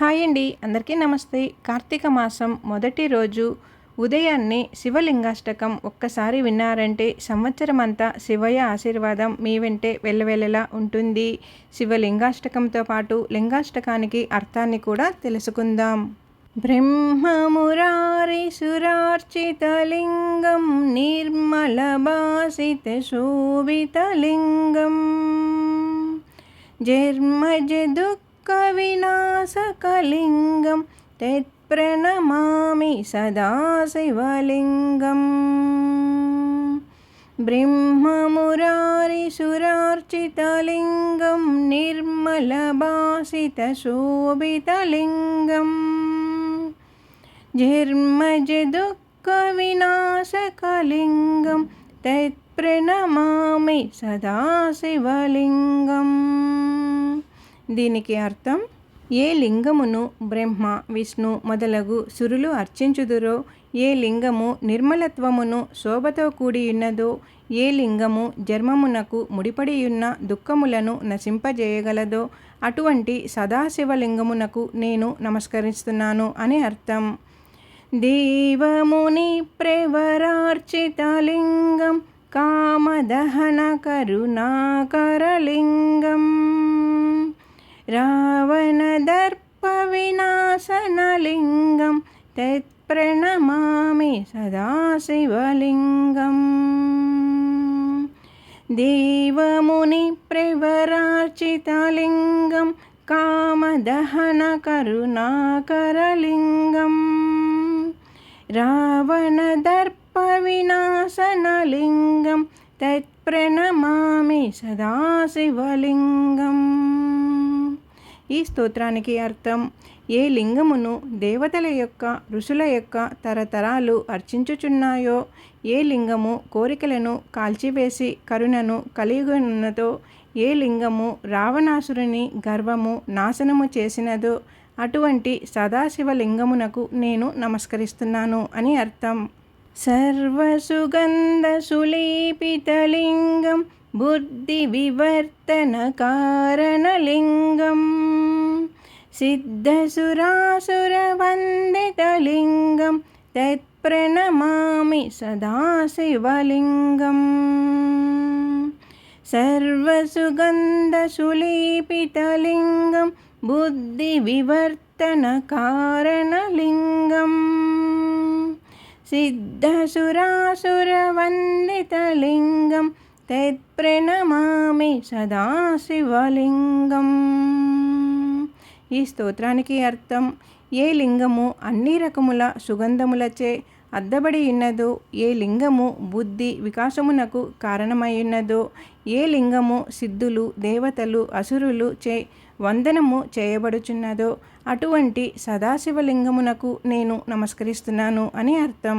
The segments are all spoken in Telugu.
హాయ్ అండి అందరికీ నమస్తే. కార్తీక మాసం మొదటి రోజు ఉదయాన్నే శివలింగాష్టకం ఒక్కసారి విన్నారంటే సంవత్సరం అంతా శివయ్య ఆశీర్వాదం మీ వెంటే వెళ్ళవెళ్ళలా ఉంటుంది. శివలింగాష్టకంతో పాటు లింగాష్టకానికి అర్థాన్ని కూడా తెలుసుకుందాం. బ్రహ్మమురారి సురార్చితలింగం నిర్మల భాసిత శోభితలింగం జర్మజ దుఃఖ వినాశకలింగం తత్ప్రణమామి సదా శివలింగం బ్రహ్మమురారి సురార్చితలింగం నిర్మల భాసిత శోభితలింగం జర్మజ దుఃఖ వినాశకలింగం తత్ప్రణమామి సదా శివలింగం దీనికి అర్థం ఏ లింగమును బ్రహ్మ విష్ణు మొదలగు సురులు అర్చించుదురో ఏ లింగము నిర్మలత్వమును శోభతో కూడియున్నదో ఏ లింగము జన్మమునకు ముడిపడియున్న దుఃఖములను నశింపజేయగలదో అటువంటి సదాశివలింగమునకు నేను నమస్కరిస్తున్నాను అని అర్థం. దేవముని ప్రవరార్చితలింగం కామదహన కరుణాకరలింగం రావణదర్ప వినాశనలింగం తత్ప్రణమామి సదాశివలింగం. దేవముని ప్రవరార్చితలింగం కామదహన కరుణాకరలింగం. రావణదర్ప వినాశనలింగం తత్ప్రణమామి సదాశివలింగం. ఈ స్తోత్రానికి అర్థం. ఏ లింగమును దేవతల యొక్క ఋషుల యొక్క తరతరాలు అర్చించుచున్నాయో ఏ లింగము కోరికలను కాల్చివేసి కరుణను కలిగినదో ఏ లింగము రావణాసురుని గర్వము నాశనము చేసినదో అటువంటి సదాశివలింగమునకు నేను నమస్కరిస్తున్నాను అని అర్థం. సర్వసుగంధసులేపితలింగం బుద్ధి వివర్తన కారణలింగం సిద్ధసురాసురవందితలింగం తత్ప్రణమామి సదాశివలింగం. సర్వసుగంధసులేపితలింగం బుద్ధి వివర్తన కారణలింగం సిద్ధసురాసురవందితలింగం తత్ప్రణమామి సదాశివలింగం. ఈ స్తోత్రానికి అర్థం ఏ లింగము అన్ని రకముల సుగంధములచే అద్దబడి ఉన్నదో ఏ లింగము బుద్ధి వికాసమునకు కారణమై ఉన్నదో ఏ లింగము సిద్ధులు దేవతలు అసురులు చే వందనము చేయబడుచున్నదో అటువంటి సదాశివలింగమునకు నేను నమస్కరిస్తున్నాను అని అర్థం.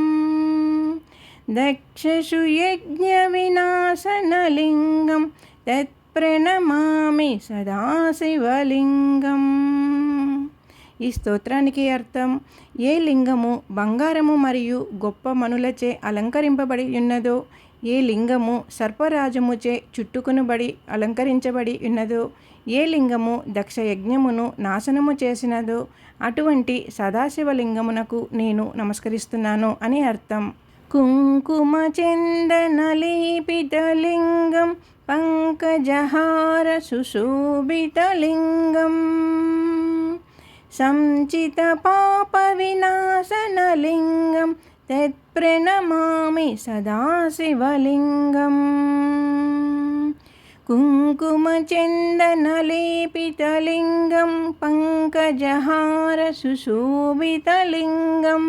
దక్షసు యజ్ఞ వినాశనలింగం తత్ప్రణమామి సదాశివలింగం ఈ స్తోత్రానికి అర్థం ఏ లింగము బంగారము మరియు గొప్ప మనులచే అలంకరింపబడి ఉన్నదో ఏ లింగము సర్పరాజముచే చుట్టుకునబడి అలంకరించబడి ఉన్నదో ఏ లింగము దక్ష యజ్ఞమును నాశనము చేసినదో అటువంటి సదాశివలింగమునకు నేను నమస్కరిస్తున్నాను అని అర్థం. కుంకుమ చందనలేపితలింగం పంకజహార సుశోభితలింగం సంచిత పాప వినాశనలింగం తత్ప్రణమామి సదాశివలింగం. కుంకుమచందనలేపితలింగం పంకజహార సుశోభితలింగం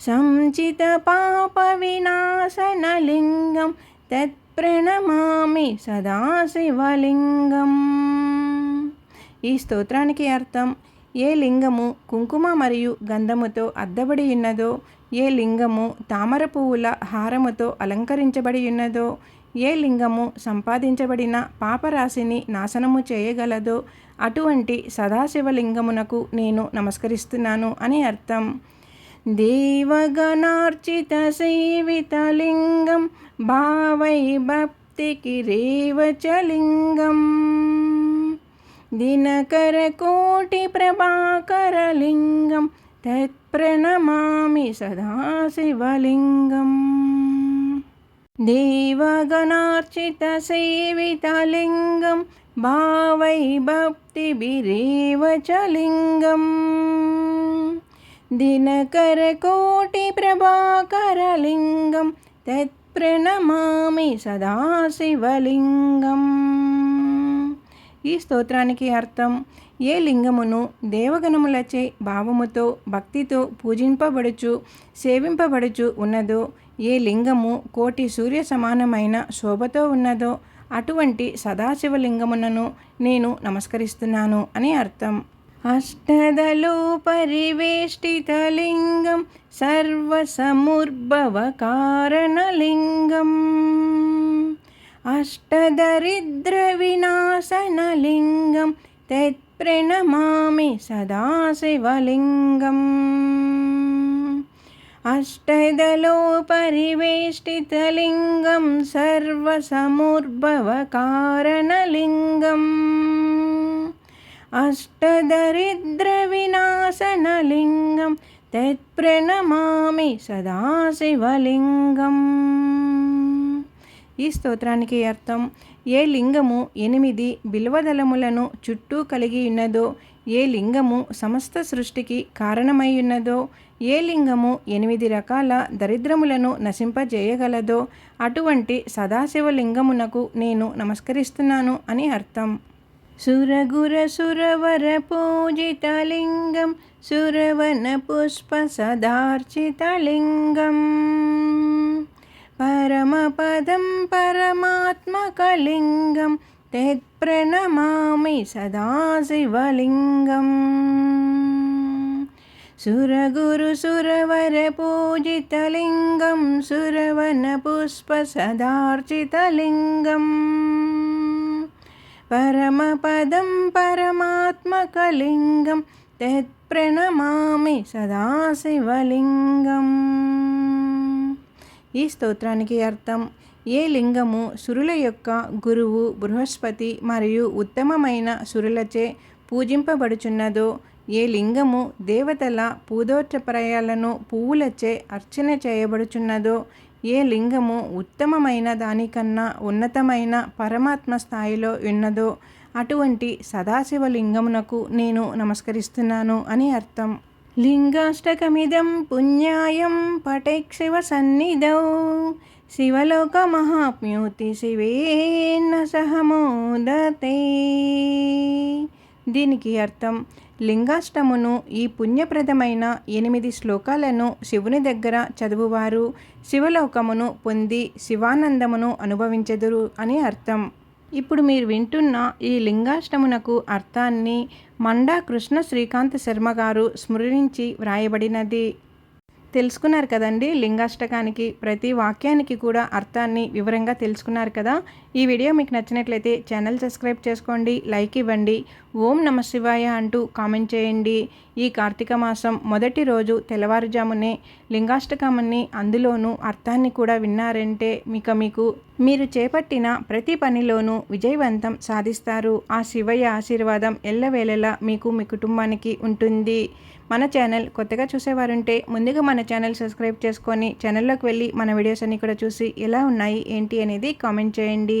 సంచిత పాప వినాశనలింగం తత్ప్రణమామి సదాశివలింగం. ఈ స్తోత్రానికి అర్థం ఏ లింగము కుంకుమ మరియు గంధముతో అద్దబడి ఉన్నదో ఏ లింగము తామర పువ్వుల హారముతో అలంకరించబడి ఉన్నదో ఏ లింగము సంపాదించబడిన పాపరాశిని నాశనము చేయగలదో అటువంటి సదాశివలింగమునకు నేను నమస్కరిస్తున్నాను అని అర్థం. देवगणार्चितसेवितलिङ्गं भावै भक्तिकिरेव च लिङ्गम्। दिनकरकोटिप्रभाकरलिङ्गं तत्प्रणमामि सदाशिवलिङ्गम्। देवगणार्चितसेवितलिङ्गं भावै भक्तिभिरेव च लिङ्गम्। दिनकरकोटिप्रभाकरलिङ्गं तत्प्रणमामि सदा शिवलिङ्गम् ఈ స్తోత్రానికి అర్థం ఏ లింగమును దేవగణములచే భావముతో భక్తితో పూజింపబడుచు సేవింపబడుచు ఉన్నదో ఏ లింగము కోటి సూర్య సమానమైన శోభతో ఉన్నదో అటువంటి సదాశివలింగమునను నేను నమస్కరిస్తున్నాను అని అర్థం अष्टदलोपरिवेष्टितलिङ्गं सर्वसमुर्भवकारणलिङ्गम्। अष्टदरिद्रविनाशनलिङ्गं तत्प्रणमामि सदाशिवलिङ्गम्। अष्टदलोपरिवेष्टितलिङ्गं सर्वसमुर्भवकारणलिङ्गम्। अष्टदरिद्रविनाशनलिङ्गं तत्प्रणमामि सदा शिवलिङ्गम् ఈ స్తోత్రానికి అర్థం ఏ లింగము ఎనిమిది బిల్వదళములను చుట్టూ కలిగి ఉన్నదో ఏ లింగము సమస్త సృష్టికి కారణమై ఉన్నదో ఏ లింగము ఎనిమిది రకాల దరిద్రములను నశింపజేయగలదో అటువంటి సదాశివలింగమునకు నేను నమస్కరిస్తున్నాను అని అర్థం सुरगुरसुरवरपूजितलिङ्गं सुरवनपुष्पसदार्चितलिङ्गम् परमपदं परमात्मकलिङ्गं तत्प्रणमामि सदा शिवलिङ्गम् सुरगुरुसुरवरपूजितलिङ्गं सुरवनपुष्पसदार्चितलिङ्गम् परमपदं परमात्मकलिङ्गं तत्प्रणमामि सदा शिवलिङ्गम् ఈ స్తోత్రానికి అర్థం ఏ లింగము సురుల యొక్క గురువు బృహస్పతి మరియు ఉత్తమమైన సురులచే పూజింపబడుచున్నదో ఏ లింగము దేవతల పూదోచప్రయాలను పువ్వులచే అర్చన చేయబడుచున్నదో ఏ లింగము ఉత్తమమైన దానికన్నా ఉన్నతమైన పరమాత్మ స్థాయిలో ఉన్నదో అటువంటి సదాశివ లింగమునకు నేను నమస్కరిస్తున్నాను అని అర్థం. లింగాష్టకమిదం పుణ్యాయం పటేక్షివసన్నిధౌ శివలోకమహాప్యోతి శివేన్న సహమోదతే దీనికి అర్థం లింగాష్టమును ఈ పుణ్యప్రదమైన ఎనిమిది శ్లోకాలను శివుని దగ్గర చదువువారు శివలోకమును పొంది శివానందమును అనుభవించెదురు అని అర్థం. ఇప్పుడు మీరు వింటున్న ఈ లింగాష్టమునకు అర్థాన్ని మండా కృష్ణ శ్రీకాంత్ శర్మ గారు స్మృతించి వ్రాయబడినది. తెలుసుకున్నారు కదండి లింగాష్టకానికి ప్రతి వాక్యానికి కూడా అర్థాన్ని వివరంగా తెలుసుకున్నారు కదా? ఈ వీడియో మీకు నచ్చినట్లయితే ఛానల్ సబ్స్క్రైబ్ చేసుకోండి లైక్ ఇవ్వండి. ఓం నమ శివాయ అంటూ కామెంట్ చేయండి. ఈ కార్తీక మాసం మొదటి రోజు తెల్లవారుజామునే లింగాష్టకమని అందులోనూ అర్థాన్ని కూడా విన్నారంటే మిక మీకు మీరు చేపట్టిన ప్రతి పనిలోనూ విజయవంతం సాధిస్తారు. ఆ శివయ్య ఆశీర్వాదం ఎల్లవేళలా మీకు మీ కుటుంబానికి ఉంటుంది. మన ఛానల్ కొత్తగా చూసేవారుంటే ముందుగా మన ఛానల్ సబ్స్క్రైబ్ చేసుకొని ఛానల్లోకి వెళ్ళి మన వీడియోస్ అన్ని కూడా చూసి ఎలా ఉన్నాయి ఏంటి అనేది కామెంట్ చేయండి.